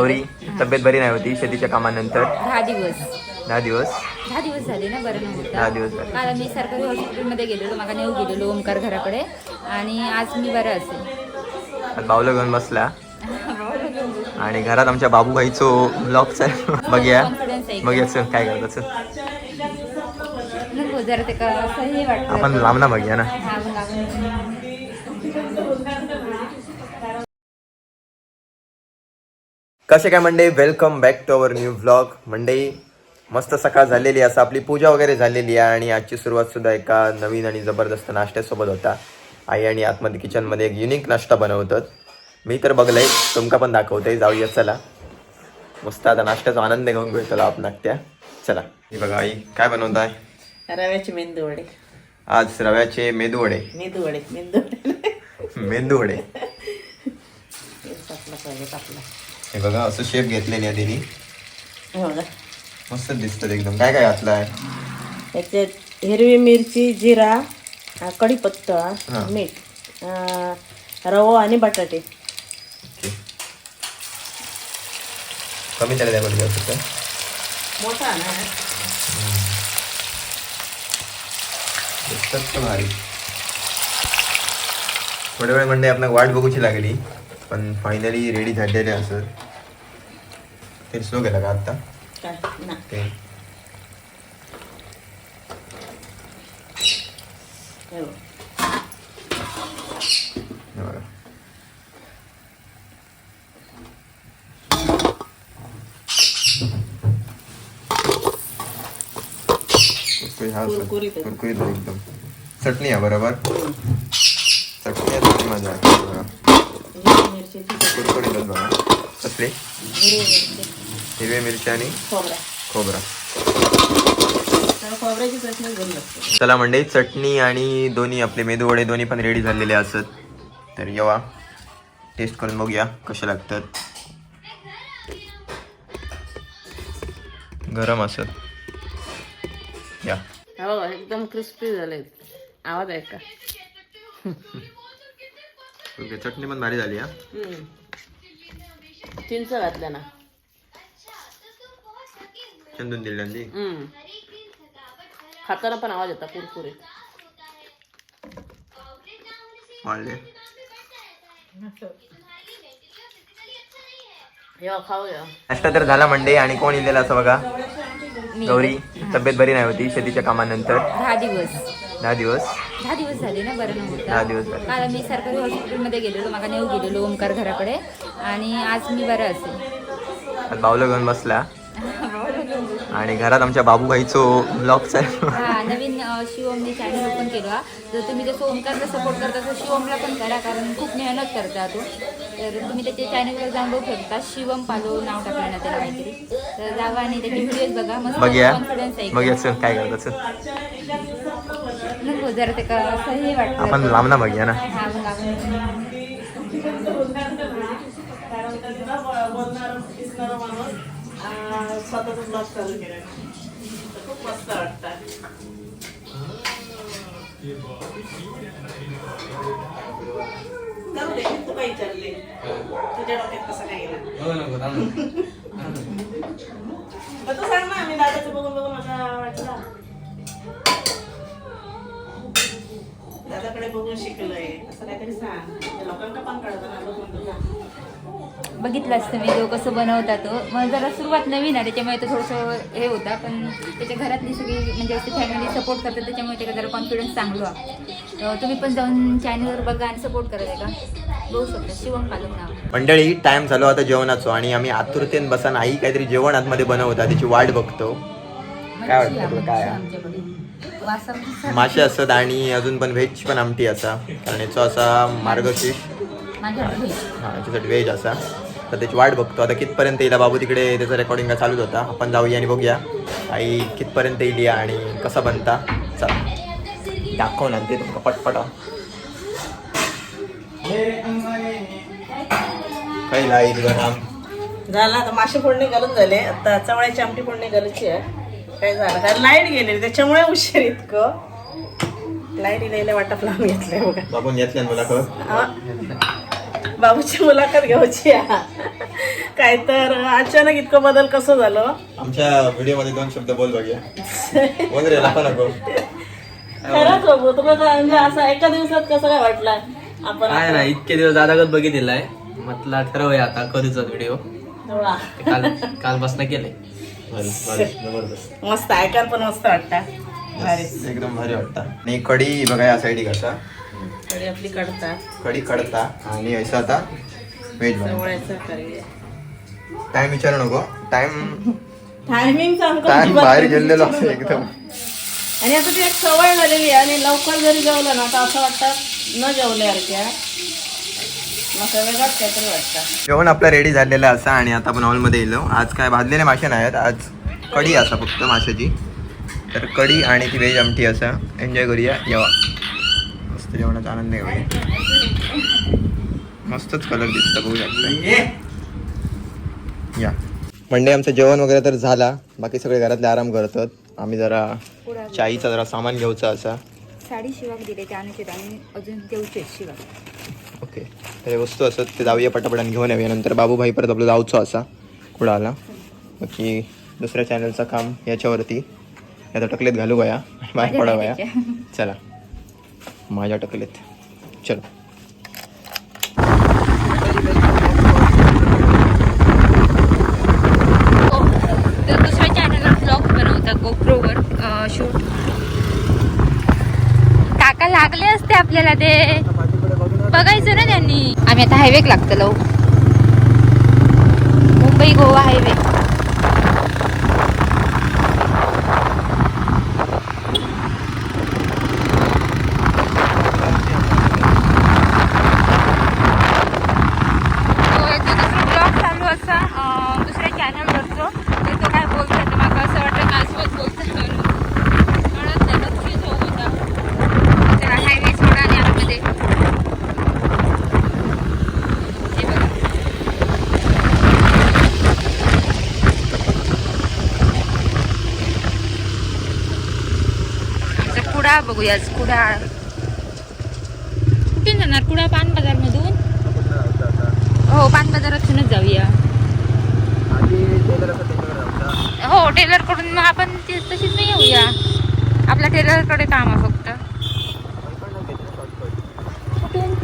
गौरी तब्येत बरी नाही होती शेतीच्या कामानंतर. दहा दिवस. दहा दिवस? दहा दिवस झाले ना बरं नव्हतं. दहा दिवस झाले. काल मी सरकारी हॉस्पिटलमध्ये गेलेलो मागा नेऊ गेलेलो ओमकार घराकडे. आणि आज मी बरं असेल. आज बावलं घेऊन बसला. आणि घरात आमच्या बाबूभाईचो ब्लॉगचा बघूया. Confidence आहे. बघूया चल काय करतात चल. नको जरा ते का असं हे वाटतं. आपण लांब ना बघूया ना. हा, मग आपण- कसे काय मंडळी? Welcome back to our new vlog मंडळी मस्त सकाळ झालेली आहे. असं आपली पूजा वगैरे झालेली आहे आणि आजची सुरुवात सुद्धा एका नवीन आणि जबरदस्त नाश्त्यासोबत होता. आई आणि आतमध्ये किचनमध्ये एक युनिक नाश्ता बनवतात. मी तर बघलंय तुमका पण दाखवतोय. जाऊया चला. मस्त आता नाश्त्याचा आनंद घेऊन घेऊ चला आपण नाट्या चला. हे बघा आई काय बनवताय? रव्याचे मेंदू वडे आज रव्याचे मेदू वडे मेंदू वडे मेंदू वडे मेंदू वडे हे बघा असं शेप घेतलेली आहे तिने. हे बघा. मस्त दिसतात एकदम. काय काय घातलं आहे? याच्यात हिरवी मिरची जिरा अं, कढीपत्ता हा. मीठ अं, रवा आणि बटाटे. ओके. कमी त्याला द्या म्हणजे असं. मोठा ना? दिसतात तर भारी. थोड्या वेळ म्हणजे आपल्याला वाट बघूची लागली पण फायनली रेडी झालेले असत ते स्लो गेला का आता काय ना ते हे बघ. हे बघा. कुरकुरीत हा असं. कुरकुरीत आहे. कुरकुरीत आहे एकदम चटणी आहे बरोबर चटणी आहे चटणी माझ्या बघा हिरवी मिरची कुरकुरीत आहेत बघा कसले हिरवी मिरची हिरवी मिरची आणि खोबरा. खोबरा. तर खोबऱ्याची चटणी घरी लागते चला मंडई चटणी आणि दोन्ही आपले मेदू वडे दोन्ही पण रेडी झालेले असत. तर येवा. टेस्ट करून बघूया कसे लागतात. गरम असत. या. हो एकदम क्रिस्पी झाले. आवाज आहे का ओके चटणी पण भारी झाली हा. चिंच घातलं ना. चंदून दिली अंडी हम्म. खाताना पण आवाज येतात कुरकुरीत. वाढले. खाऊया नाश्ता तर झाला मंडई आणि कोण इलेला असं बघा? गौरी तब्येत बरी नाही होती शेतीच्या कामानंतर. दहा दिवस. दहा दिवस? दहा दिवस झाले ना बरं दहा नव्हतं दिवस झाले. काल मी सरकारी हॉस्पिटलमध्ये गेलेलो मागा नेऊ गेलेलो ओमकार घराकडे. आणि आज मी बरं असेल. आज बावलं घेऊन बसला. आणि घरात आमच्या बाबूभाईचो ब्लॉगचा हा नवीन अ, शिवमने चॅनल ओपन केला. जर तुम्ही जसं ओमकारला सपोर्ट करता तसं शिवमला पण करा कारण खूप मेहनत करता तो. तर तुम्ही त्याच्या चॅनलवर जाऊन बघू शकता शिवम पालो नाव टाकलं ना त्याला काहीतरी. तर जावा आणि त्याचे व्हिडिओज बघा. मस्त बघूया. कॉन्फिडन्स आहे. बघूया चल काय करतात चल. नको जरा ते का असं हे वाटतं. आपण लांब ना बघूया ना. हा मग आपण स्वतःच ब्लॉग चालू केला. खूप मस्त वाटतं. करू दे तू काही विचारले. तुझ्या डोक्यात कसं काय गेला मग तू सांग ना मी दादाचं बघून बघून मला वाटलं. दादाकडे बघून शिकलोय. असं काहीतरी सांग. लोकांना पण कळतं ना बघून बघून. बघितलं असतं मी तो कसं बनवता तो. मग जरा सुरुवात नवीन आहे त्याच्यामुळे तो थोडंसं हे होता पण त्याच्या घरातली सगळी म्हणजे असे फॅमिली सपोर्ट करतात त्याच्यामुळे त्याला जरा कॉन्फिडन्स चांगलो आहे तर तुम्ही पण जाऊन चॅनलवर बघा आणि सपोर्ट करा का बघू शकता शिवम नाव. मंडळी टाइम झालो आता जेवणाचो आणि आम्ही आतुरतेन बसान आई काहीतरी जेवण आतमध्ये बनवता त्याची वाट बघतो. काय वाटतं तुला? काय? आमच्याकडे वासा मासे असतात आणि अजून पण व्हेज पण आमटी असा. कारण याचा असा मार्गशीर्ष हा याच्यासाठी व्हेज असा. तर त्याची वाट बघतो. आता कितपर्यंत येईल? बाबू तिकडे त्याचा रेकॉर्डिंग चालूच होता. आपण जाऊया आणि बघूया. आई कितपर्यंत येईल या आणि कसा बनता? चला. दाखव ना ते तुमका पटपटा. काही तुझं काम झालं आता मासे फोडणी घालून झाले. आता चवळ्याची आमटी फोडणी घालायची आहे. काय झालं? कारण लाइट गेलेली त्याच्यामुळे उशीर इतकं. लाइट इलेल्या वाटप लावून घेतलंय बघा. बाबून घेतल्या मला कळ हा. बाबूची मुलाखत घ्यायची. काय तर अचानक इतकं बदल कसं झालं? आमच्या व्हिडिओमध्ये दोन शब्द बोल बघूया. बोल रे नको नको. खरंच बाबू तुला काय म्हणजे असं एका दिवसात कसं काय वाटलं? आपण काय ना इतके दिवस दादागत बघितलेला आहे. म्हटलं ठरवूया आता करूच व्हिडिओ. काल कालपासून केले मस्त ऐकायला पण मस्त वाटतं. भारी. एकदम भारी वाटतं. आणि कढी बघा या साईडी कसा कढी आपली कडता. कढी कडता आणि ऐसा आता करी टाइम विचारू नको. टाइम टायमिंग टाइम बाहेर गेलेलो असं एकदम. आणि आता ती एक सवय झालेली आहे आणि लवकर जरी जेवलं ना तर असं वाटतं न जेवल्यासारख्या मग वेगळंच काहीतरी वाटतं जेवण आपला रेडी झालेला असा आणि आता आपण हॉलमध्ये येलो. आज काय भाजलेले मासे नाही आहेत. आज कढी असा फक्त माशाची. तर कढी आणि ती व्हेज आमटी असा. एन्जॉय करूया. येवा. मस्त जेवणाचा आनंद घेऊया. मस्तच कलर दिसतं बघू शकता. या. मंडे आमचं जेवण वगैरे तर झाला. बाकी सगळे घरातले आराम करतात. आम्ही जरा चाईचा जरा सामान घ्यायचा असा. साडी शिवाक दिले ते अनुचित आणि अजून देऊचे शिवाक. ओके. तर वस्तू असत ते जाऊया पटापटाने घेऊन येऊया. नंतर बाबूभाई परत आपलं जाऊचं असा कुडाला. बाकी दुसऱ्या चॅनलचं काम याच्यावरती. आता टकलेत घालू गया बाहेर पडा गया चला. माझ्या टकलेत. चलो तर दुसऱ्या चॅनलवर ब्लॉग बनवतात गोप्रोवर शूट काका लागले असते आपल्याला ते. बघायचं ना त्यांनी. आम्ही आता हायवे लागतं लव मुंबई गोवा हायवे ब्लॉग चालू असा अं, दुसऱ्या चॅनलवरचो तर तो काय बोलतात ते म्हाका असं वाटतं नाचवत बोलतात म्हणून कळत नाही कन्फ्यूज होत होता तर हायवे सोडा आणि आतमध्ये हे बघा आमचा कुडा बघूया आज कुडा. कुठून जाणार? कुडा? पान बाजार मधून हो पान बाजारातूनच जाऊया. हो टेलरकडून मग आपण ते तशीच नाही येऊया. आपल्या टेलरकडे काम आहे फक्त. कुठून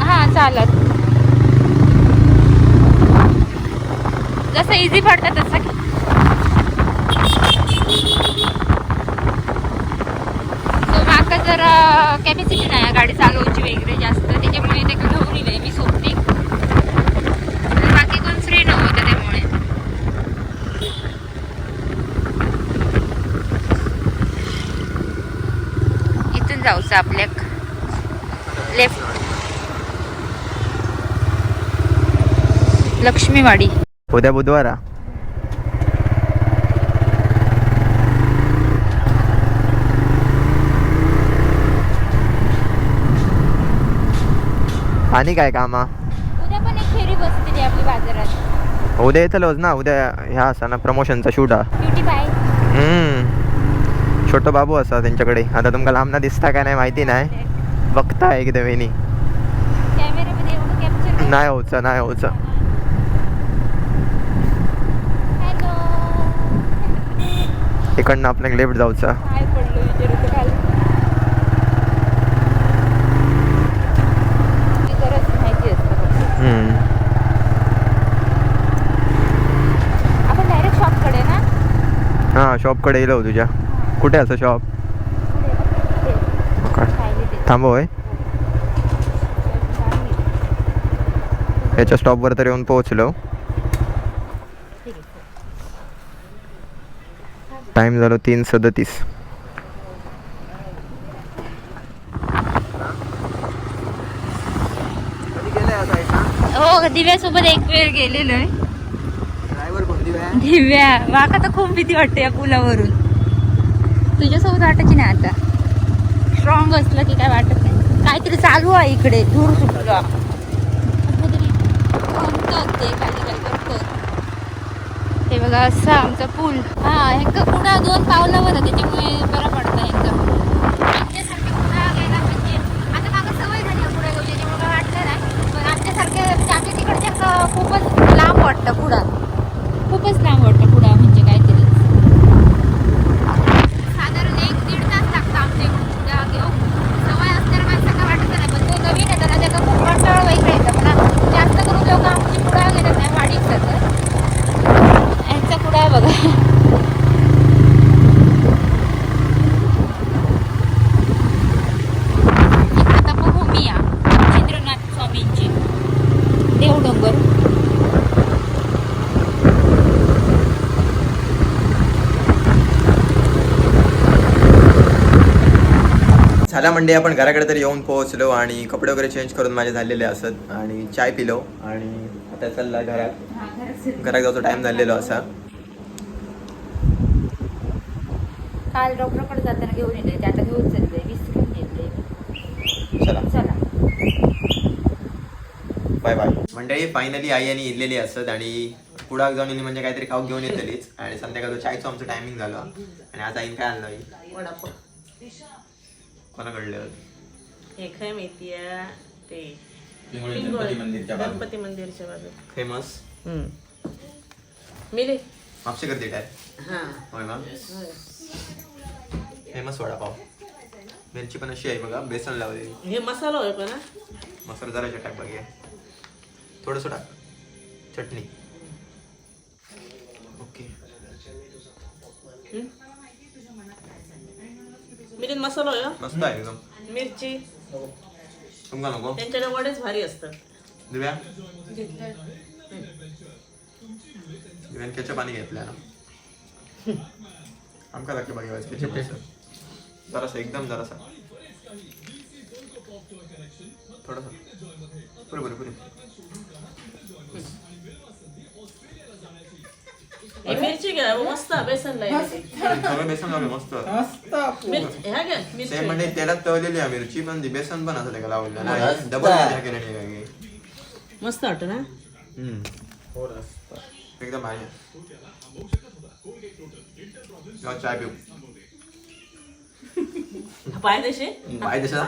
हा चालत. जसं इझी पडतं तसं. कॅपॅसिटी नाही आहे गाडी चालवायची वगैरे जास्त. त्याच्यामुळे ते घेऊन येईल मी सोबती बाकी कोण फ्री नव्हतं त्यामुळे. इथून जाऊचं आपल्या लेफ्ट लक्ष्मीवाडी. उद्या बुधवारा आणि काय कामा? उद्या पण एक फेरी बसते ती आपली बाजारात. उद्या येतलोच ना? उद्या ह्या असा ना प्रमोशनचा शूट हा. Beauty bye hmm. छोटो बाबू असा त्यांच्याकडे. आता तुमका लांब ना दिसता काय नाही माहिती नाही. बघताय एकदम वेणी कॅमेरामध्ये एवढं कॅप्चर नाही. होचं नाही होचं हॅलो. इकडनं आपल्याला लेफ्ट जाऊचं काय पडलं विचारू खाली ती गरज माहिती असतं फक्त. हम्म. आपण डायरेक्ट शॉपकडे ना हा शॉपकडे येलो तुझ्या. कुठे असं शॉप थांबव आहे याच्या स्टॉपवर तर येऊन पोहोचलो. टाइम झालो तीन सदतीस. हो दिव्यासोबत एक वेळ गेलेलो आहे. दिव्या वाका तर खूप भीती वाटते या पुलावरून. तुझ्यासोबत वाटायची नाही आता. स्ट्रॉंग असलं की काय वाटत नाही. काहीतरी चालू आहे इकडे धूर सुटला. कुठेतरी ते हे बघा असं आमचा पूल. हा हे पुढा दोन पावलावर त्याच्यामुळे बरं पडतं एकदम आमच्यासारखे पुढा गेला म्हणजे आता मागं सवय झाली आहे पुढे गेली त्याच्यामुळे काय वाटलं नाही पण आमच्यासारखे म्हणजे आमच्या तिकडच्या खूपच लांब वाटतं पुढा खूपच लांब वाटतं पुढा म्हणजे काहीतरी साधारण एक दीड तास लागतं आमच्या इकडून पुढा घेऊन सवय असणाऱ्या माणसाला वाटत नाही पण तो नवीन येतो ना त्याचा खूप कंटाळ वगैरे येतं पण ना, जास्त करून लोक आमची पुढा घेतात नाही वाढीत जातात यांचा पुढा आहे बघा आता तपोभूमी या चंद्रनाथ स्वामींची देवडोंगर झाला म्हणजे आपण घराकडे तरी येऊन पोहोचलो आणि कपडे वगैरे चेंज करून माझे झालेले असत आणि चाय पिलो आणि आता चालला घरात. घरात जायचा टाइम झालेलो असा. काल डॉक्टरकडे जाताना घेऊन येते ते आता घेऊन वीस घेऊन येते. चला. चला. बाय बाय मंडळी फायनली आई आणि इलेली असत आणि पुढाक जाऊन इली म्हणजे काहीतरी खाऊ घेऊन येतलीच. आणि संध्याकाळचं चायचं आमचं टायमिंग झालं. आणि आज आईन काय आणलं आई वडापाव कोणाकडलं हे काय माहिती ते पिंगोळी. गणपती मंदिरच्या बाजूला. गणपती मंदिरच्या बाजूला. फेमस? मिले मापशी गर्दी काय? हा. होय मॅम होय. फेमस वडापाव. मिरची पण अशी आहे बघा बेसन लावलेली. हे मसाला होय पण हा? मसाला जरा टाक बघूया थोडंसं टाक. चटणी. ओके. हम्म? मिलिंद मसाला होय? मस्त आहे एकदम. मिरची. तुमका नको? त्यांच्याकडे वडेच भारी असतात. दिव्या? दिव्यान केचप पाणी घेतलं ना आमका लागते बघा केचप. जरासा एकदम जरासा. थोडासा. पुरे पुरे पुरे. ही मिरची घ्या मस्त आहे, बेसन लावली सगळं बेसन लावले मस्त मिरची ह्या घ्या सेम मिरची म्हणजे तेलात तळलेली आहे मिरची पण ती बेसन पण असं त्याला लावलेलं नाही मस्त. डबल केलं नाही मस्त वाटत ना एकदम भारी आहे. जाऊ चाय पिऊ पाय तसे बाय देशा